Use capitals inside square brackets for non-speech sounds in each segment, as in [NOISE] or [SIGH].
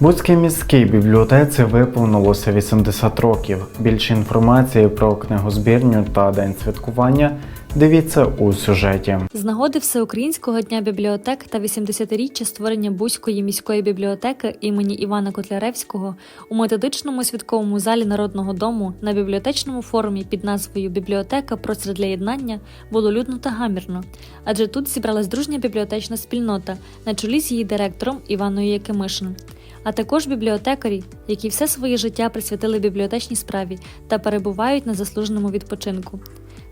Буцькій міській бібліотеці виповнилося 80 років. Більше інформації про книгозбірню та день святкування дивіться у сюжеті. З нагоди Всеукраїнського дня бібліотек та 80-річчя створення Бузької міської бібліотеки імені Івана Котляревського у методичному святковому залі Народного дому на бібліотечному форумі під назвою Бібліотека простір для єднання було людно та гамірно, адже тут зібралась дружня бібліотечна спільнота на чолі з її директором Іваною Якимишин. А також бібліотекарі, які все своє життя присвятили бібліотечній справі та перебувають на заслуженому відпочинку.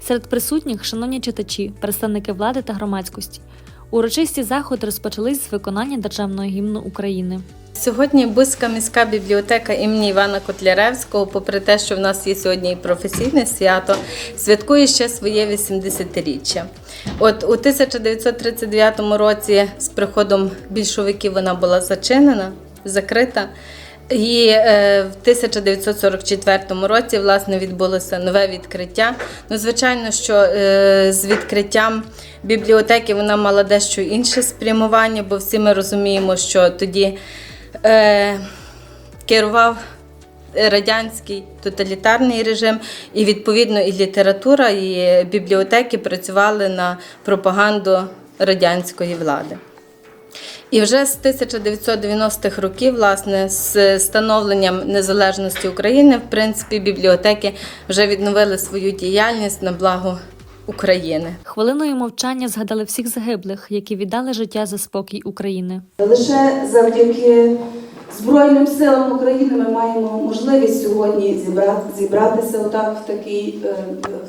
Серед присутніх шановні читачі, представники влади та громадськості. Урочисті заходи розпочались з виконання державного гімну України. Сьогодні Бузька міська бібліотека імені Івана Котляревського, попри те, що в нас є сьогодні і професійне свято, святкує ще своє 80-річчя. От у 1939 році з приходом більшовиків вона була зачинена, закрита. І е, в 1944 році власне відбулося нове відкриття. Ну, звичайно, що е, з відкриттям бібліотеки вона мала дещо інше спрямування, бо всі ми розуміємо, що тоді е, керував радянський тоталітарний режим, і відповідно і література, і бібліотеки працювали на пропаганду радянської влади. І вже з 1990-х років, власне, з становленням незалежності України, в принципі, бібліотеки вже відновили свою діяльність на благо України. Хвилиною мовчання згадали всіх загиблих, які віддали життя за спокій України. Лише завдяки Збройним силам України ми маємо можливість сьогодні зібрати, зібратися отак в такій, е,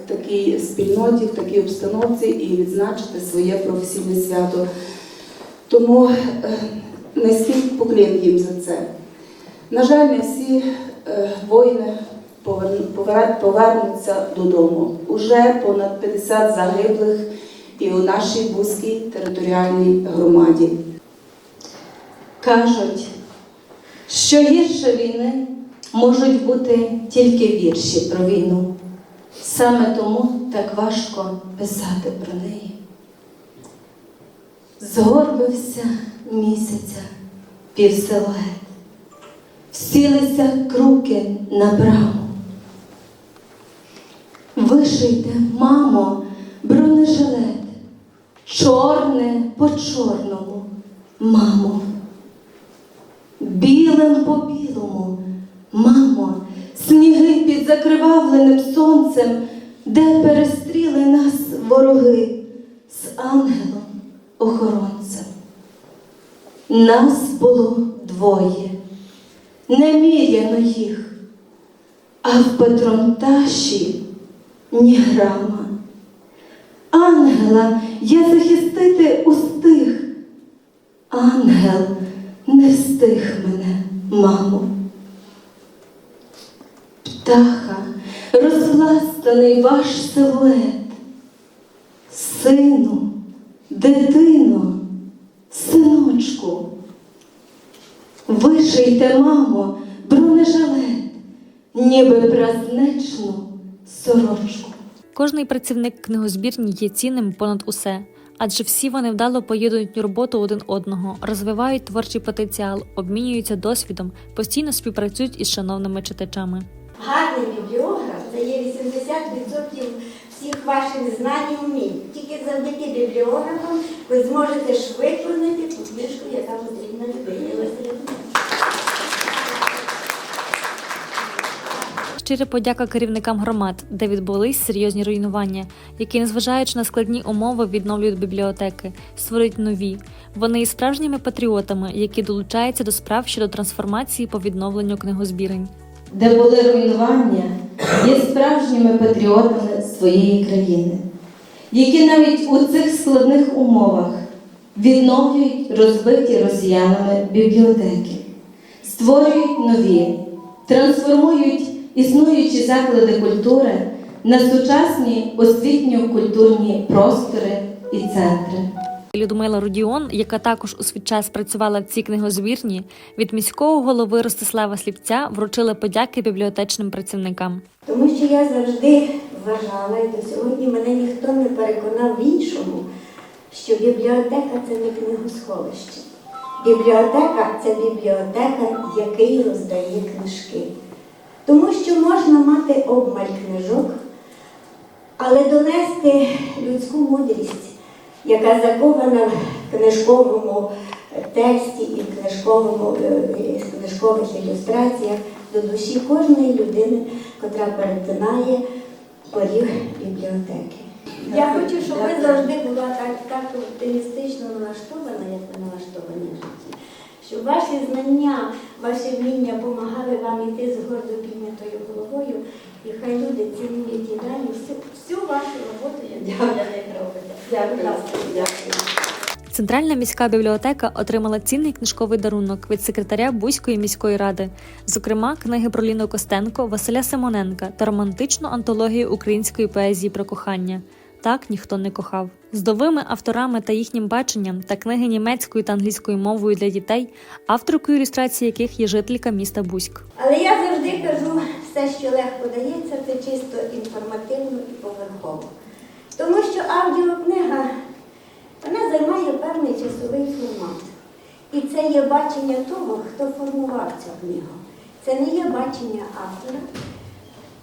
в такій спільноті, в такій обстановці і відзначити своє професійне свято. Тому е, низький поклін їм за це. На жаль, не всі е, воїни повер- повер- повернуться додому. Уже понад 50 загиблих і у нашій Бузькій територіальній громаді. Кажуть, що гірше війни можуть бути тільки вірші про війну. Саме тому так важко писати про неї. Згорбився місяця півсилует, всілися круки на браму. Вишийте, мамо, бронежилет, чорне по чорному, мамо. Білим по білому, мамо, сніги під закривавленим сонцем, де перестріли нас вороги з ангелом-охоронцем. Нас було двоє, неміряно їх, а в Петронташі ні грама. Ангела я захистити устиг, ангел не встиг мене, мамо. Птаха, розпластаний ваш силует, сину, дитино, синочку. Вишийте, мамо, бронежилет, ніби празничну сорочку. Кожний працівник книгозбірні є цінним понад усе, адже всі вони вдало поєднують роботу один одного, розвивають творчий потенціал, обмінюються досвідом, постійно співпрацюють із шановними читачами. Гарний бібліограф дає 80% всіх ваших знань і вмінь. Тільки завдяки бібліографам ви зможете швидко знайти ту книжку, яка потрібна людині. Рядом. Щира подяка керівникам громад, де відбулись серйозні руйнування, які, незважаючи на складні умови, відновлюють бібліотеки, створюють нові. Вони є справжніми патріотами, які долучаються до справ щодо трансформації по відновленню книгозбірень. де були руйнування, є справжніми патріотами своєї країни, які навіть у цих складних умовах відновлюють розбиті росіянами бібліотеки, створюють нові, трансформують існуючі заклади культури на сучасні освітньо-культурні простори і центри. Людмила Рудіон, яка також у свій час працювала в цій книгозбірні, від міського голови Ростислава Сліпця вручила подяки бібліотечним працівникам. Тому що я завжди вважала, і до сьогодні мене ніхто не переконав в іншому, що бібліотека це не книгосховище. Бібліотека це бібліотека, який роздає книжки. Тому що можна мати обмаль книжок, але донести людську мудрість, яка закована в книжковому тексті і книжковому, е, в книжкових ілюстраціях до душі кожної людини, котра перетинає поріг бібліотеки. Я хочу, щоб ви завжди була так, так оптимістично налаштована, як ви налаштовані в житті. Щоб ваші знання, ваші вміння допомагали вам йти з гордо піднятою головою, і хай люди цінують і далі всю, всю вашу роботу, яку ви для них робите. Ласка, дякую. Центральна міська бібліотека отримала цінний книжковий дарунок від секретаря Бузької міської ради, зокрема, книги про Ліну Костенко, Василя Симоненка та романтичну антологію української поезії про кохання. Так ніхто не кохав. З новими авторами та їхнім баченням та книги німецькою та англійською мовою для дітей, авторкою ілюстрації яких є жителька міста Бузьк. Але я завжди кажу, все, що легко дається, це чисто інформативно і поверхово. Тому що аудіокнига вона займає часовий формат. І це є бачення того, хто формував цю книгу. Це не є бачення автора.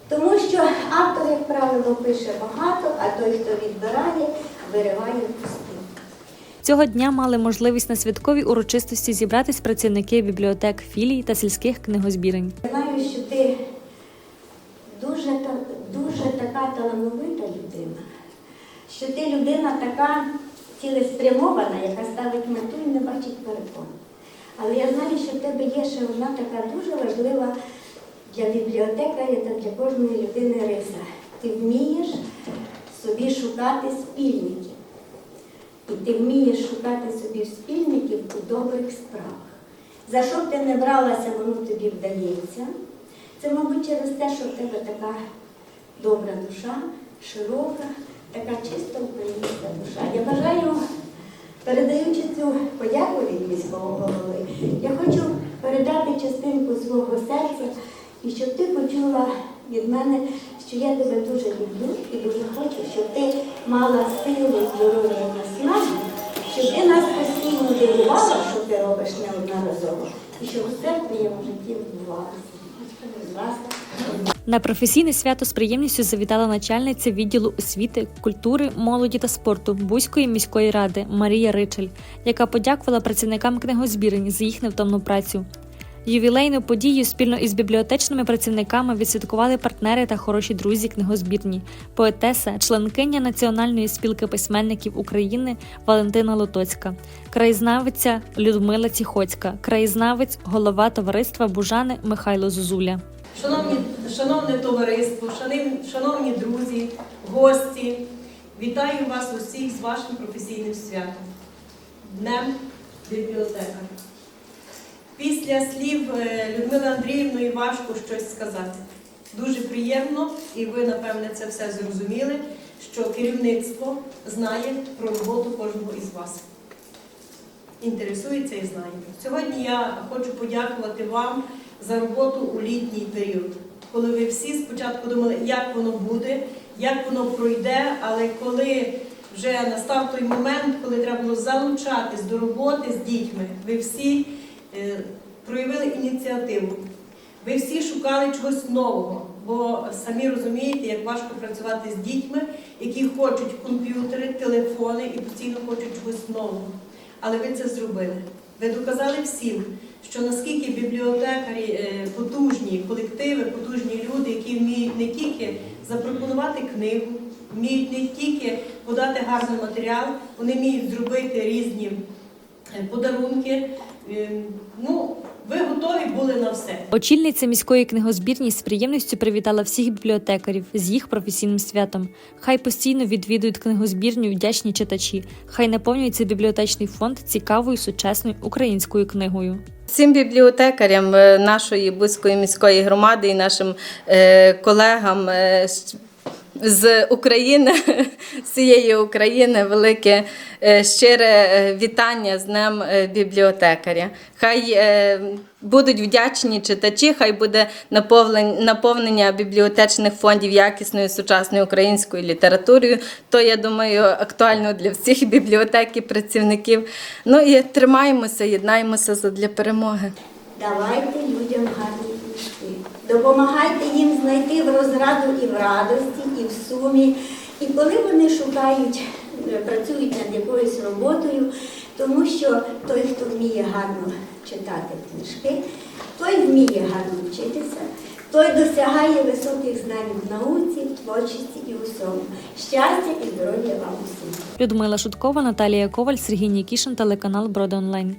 Тому що автор, як правило, пише багато, а той, хто відбирає, вириває пусти. Цього дня мали можливість на святковій урочистості зібратись працівники бібліотек, філій та сільських книгозбірень. Я знаю, що ти дуже, дуже така талановита людина, що ти людина така цілеспрямована, яка ставить мету і не бачить перепон. Але я знаю, що в тебе є ще одна така дуже важлива для бібліотекаря та для кожної людини риса. Ти вмієш собі шукати спільників. І ти вмієш шукати собі спільників у добрих справах. За що б ти не бралася, воно тобі вдається. Це, мабуть, через те, що в тебе така добра душа, широка, така чиста українська душа. Я бажаю, передаючи цю подяку від міського голови, я хочу передати частинку свого серця і щоб ти почула від мене, що я тебе дуже люблю і дуже хочу, щоб ти мала силу, здоров'я і наснаги, щоб ти нас постійно дивувала, що ти робиш неодноразово, і щоб все в твоєму житті відбувалося. Будь ласка. На професійне свято з приємністю завітала начальниця відділу освіти, культури, молоді та спорту Бузької міської ради Марія Ричель, яка подякувала працівникам книгозбірень за їх невтомну працю. Ювілейну подію спільно із бібліотечними працівниками відсвяткували партнери та хороші друзі книгозбірні, поетеса, членкиня Національної спілки письменників України Валентина Лотоцька, краєзнавиця Людмила Ціхоцька, краєзнавець, голова товариства Бужани Михайло Зозуля. Шановні, шановне товариство, шановні, друзі, гості, вітаю вас усіх з вашим професійним святом, Днем бібліотека. Після слів е, Людмили Андріївної важко щось сказати. Дуже приємно, і ви, напевне, це все зрозуміли, що керівництво знає про роботу кожного із вас. Інтересується і знає. Сьогодні я хочу подякувати вам за роботу у літній період, коли ви всі спочатку думали, як воно буде, як воно пройде, але коли вже настав той момент, коли треба було залучатись до роботи з дітьми, ви всі е, проявили ініціативу. Ви всі шукали чогось нового, бо самі розумієте, як важко працювати з дітьми, які хочуть комп'ютери, телефони і постійно хочуть чогось нового. Але ви це зробили. Ви доказали всім, що наскільки бібліотекарі е, потужні колективи, потужні люди, які вміють не тільки запропонувати книгу, вміють не тільки подати гарний матеріал, вони вміють зробити різні е, подарунки. Е, Ну, ви готові були на все. Очільниця міської книгозбірні з приємністю привітала всіх бібліотекарів з їх професійним святом. Хай постійно відвідують книгозбірню вдячні читачі. Хай наповнюється бібліотечний фонд цікавою сучасною українською книгою. Всім бібліотекарям е, нашої Бузької міської громади і нашим е, колегам е, з України, [LAUGHS] з цієї України, велике е, щире е, вітання з Днем е, бібліотекаря. Хай будуть вдячні читачі, хай буде наповнен- наповнення бібліотечних фондів якісною сучасною українською літературою. То, я думаю, актуально для всіх [LAUGHS] бібліотек і працівників. Ну і тримаємося, єднаємося задля перемоги. Давайте людям книжки. Допомагайте їм знайти в розраду і в радості, і в сумі. І коли вони шукають, е, працюють над якоюсь роботою, тому що той, хто вміє гарно читати книжки, той вміє гарно вчитися, той досягає високих знань в науці, в творчості і усьому. Щастя і здоров'я вам усім! Людмила Шуткова, Наталія Коваль, Сергій Нікішин, телеканал Броди Онлайн.